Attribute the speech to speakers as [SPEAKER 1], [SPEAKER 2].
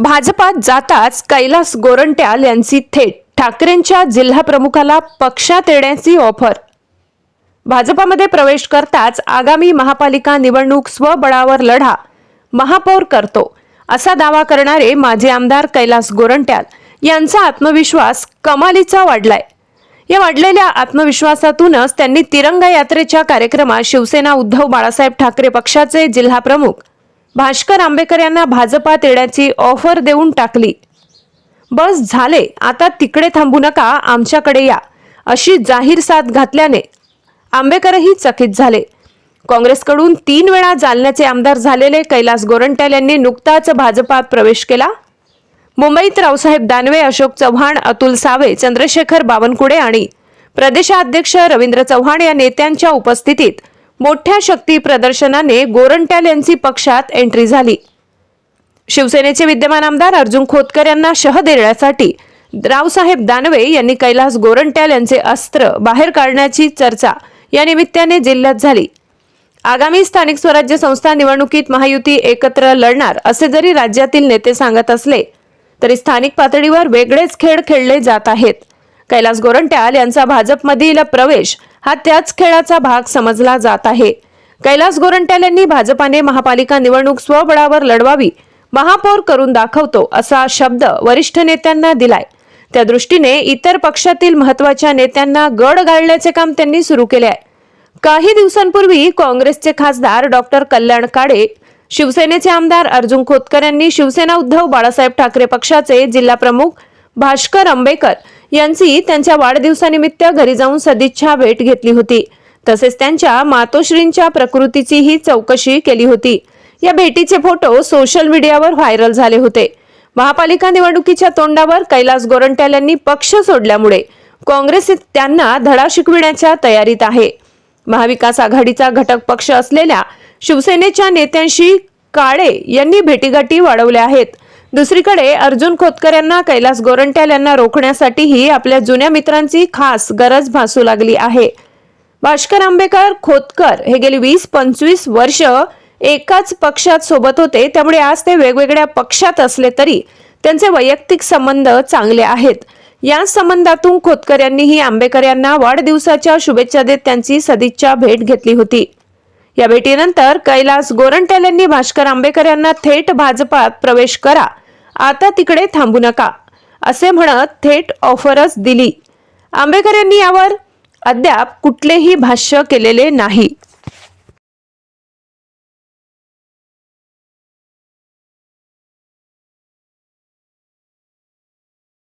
[SPEAKER 1] भाजपात जाताच कैलास गोरंट्याल यांची थेट ठाकरेंच्या जिल्हा प्रमुखाला पक्षात येण्याची ऑफर. भाजपामध्ये प्रवेश करताच आगामी महापालिका निवडणूक स्वबळावर लढा महापौर करतो असा दावा करणारे माजी आमदार कैलास गोरंट्याल यांचा आत्मविश्वास कमालीचा वाढलाय. या वाढलेल्या आत्मविश्वासातूनच त्यांनी तिरंगा यात्रेच्या कार्यक्रमात शिवसेना उद्धव बाळासाहेब ठाकरे पक्षाचे जिल्हा प्रमुख भास्कर आंबेकर यांना भाजपात येण्याची ऑफर देऊन टाकली. बस झाले आता तिकडे थांबू नका आमच्याकडे या अशी जाहीर साथ घातल्याने आंबेकरही चकित झाले. काँग्रेसकडून तीन वेळा जालन्याचे आमदार झालेले कैलास गोरंट्याल यांनी नुकताच भाजपात प्रवेश केला. मुंबईत रावसाहेब दानवे अशोक चव्हाण अतुल सावे चंद्रशेखर बावनकुळे आणि प्रदेशाध्यक्ष रवींद्र चव्हाण या नेत्यांच्या उपस्थितीत मोठ्या शक्ती प्रदर्शनाने गोरंट्याल यांची पक्षात एंट्री झाली. शिवसेनेचे विद्यमान आमदार अर्जुन खोतकर यांना शह देण्यासाठी रावसाहेब दानवे यांनी कैलास गोरंट्याल यांचे अस्त्र बाहेर काढण्याची चर्चा या निमित्ताने जिल्ह्यात झाली. आगामी स्थानिक स्वराज्य संस्था निवडणुकीत महायुती एकत्र लढणार असे जरी राज्यातील नेते सांगत असले तरी स्थानिक पातळीवर वेगळेच खेळ खेळले जात आहेत. कैलास गोरंट्याल यांचा भाजपमधील प्रवेश हा त्याच खेळाचा भाग समजला जात आहे. कैलास गोरंट्याल यांनी भाजपाने महापालिका निवडणूक स्वबळावर लढवावी महापौर करून दाखवतो असा शब्द वरिष्ठ नेत्यांना दिलाय. त्या दृष्टीने इतर पक्षातील महत्त्वाच्या नेत्यांना गड घालण्याचे काम त्यांनी सुरू केले आहे. काही दिवसांपूर्वी काँग्रेसचे खासदार डॉक्टर कल्याण काळे शिवसेनेचे आमदार अर्जुन खोतकर यांनी शिवसेना उद्धव बाळासाहेब ठाकरे पक्षाचे जिल्हा प्रमुख भास्कर आंबेकर यांची त्यांच्या वाढदिवसानिमित्त घरी जाऊन सदिच्छा भेट घेतली होती. तसेच त्यांच्या मातोश्रींच्या प्रकृतीचीही चौकशी केली होती. या भेटीचे फोटो सोशल मीडियावर व्हायरल झाले होते. महापालिका निवडणुकीच्या तोंडावर कैलास गोरंट्याल यांनी पक्ष सोडल्यामुळे काँग्रेस त्यांना धडा शिकविण्याच्या तयारीत आहे. महाविकास आघाडीचा घटक पक्ष असलेल्या शिवसेनेच्या नेत्यांशी काळे यांनी भेटीगाठी वाढवल्या आहेत. दुसरीकडे अर्जुन खोतकर यांना कैलास गोरंट्याल यांना रोखण्यासाठीही आपल्या जुन्या मित्रांची खास गरज भासू लागली आहे. भास्कर आंबेकर खोतकर हे गेली वीस पंचवीस वर्ष एकाच पक्षात सोबत होते. त्यामुळे आज ते वेगवेगळ्या पक्षात असले तरी त्यांचे वैयक्तिक संबंध चांगले आहेत. या संबंधातून खोतकर यांनीही आंबेकर यांना वाढदिवसाच्या शुभेच्छा देत त्यांची सदिच्छा भेट घेतली होती. या भेटीनंतर कैलास गोरंट्याल यांनी भास्कर आंबेकर यांना थेट भाजपात प्रवेश करा. आता तिकडे थांबू नका असे म्हणत थेट ऑफरच दिली. आंबेकर यांनी यावर अद्याप कुठलेही भाष्य केलेले नाही.